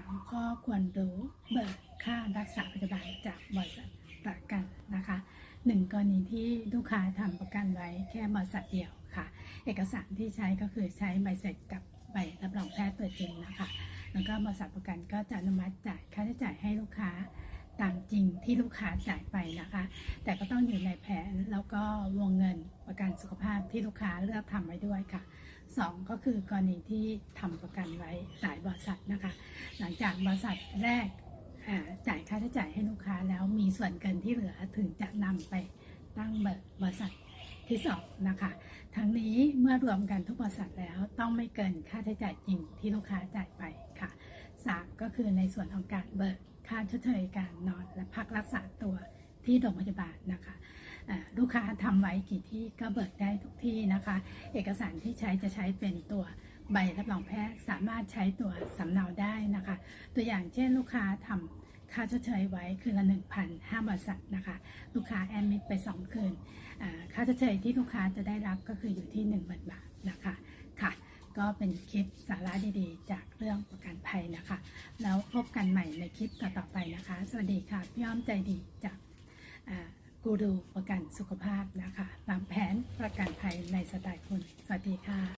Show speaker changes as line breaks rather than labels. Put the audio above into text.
ามข้อควรรู้เบิกค่ารักษาพยาบาลจากบริษัทประกันนะคะหนึ่งกรณีที่ลูกค้าทำประกันไว้แค่บริษัทเดียวค่ะ เอกสารที่ใช้ก็คือใช้ใบเสร็จกับใบรับรองแพทย์ตัวจริงนะคะ แล้วก็บริษัทประกันก็จะอนุมัติจ่ายค่าใช้จ่ายให้ลูกค้าตามจริงที่ลูกค้าจ่ายไปนะคะ แต่ก็ต้องอยู่ในแผนแล้วก็วงเงินประกันสุขภาพที่ลูกค้าเลือกทำไว้ด้วยค่ะสองก็คือกรณีที่ทำประกันไว้หลายบริษัทนะคะ หลังจากบริษัทแรกจ่ายค่าใช้จ่ายให้ลูกค้าแล้วมีส่วนเกินที่เหลือถึงจะนำไปตั้งเบิกบริษัทที่สองนะคะทั้งนี้เมื่อรวมกันทุกบริษัทแล้วต้องไม่เกินค่าใช้จ่ายจริงที่ลูกค้าจ่ายไปค่ะสามก็คือในส่วนของการเบิกค่าชดเชยการนอนและพักรักษาตัวที่โรงพยาบาลนะคะลูกค้าทำไว้กี่ที่ก็เบิกได้ทุกที่นะคะ เอกสารที่ใช้จะใช้เป็นตัว ใบรับรองแพทย์สามารถใช้ตัวสำเนาได้นะคะ ตัวอย่างเช่นลูกค้าทำค่าชดเชยไว้คืนละ1,000ห้าบริษัทนะคะ ลูกค้าแอดมิดไป 2 คืนค่าชดเชยที่ลูกค้าจะได้รับก็คืออยู่ที่ 1 0,000 บาทนะคะค่ะ ก็เป็นคลิปสาระดีๆ จากเรื่องประกันภัยนะคะ แล้วพบกันใหม่ในคลิปต่อๆไปนะคะ สวัสดีค่ะพี่อ้อมใจดีจากกูรูประกันสุขภาพนะคะวางแผนประกันภัยในสไตล์คุณ สวัสดีค่ะ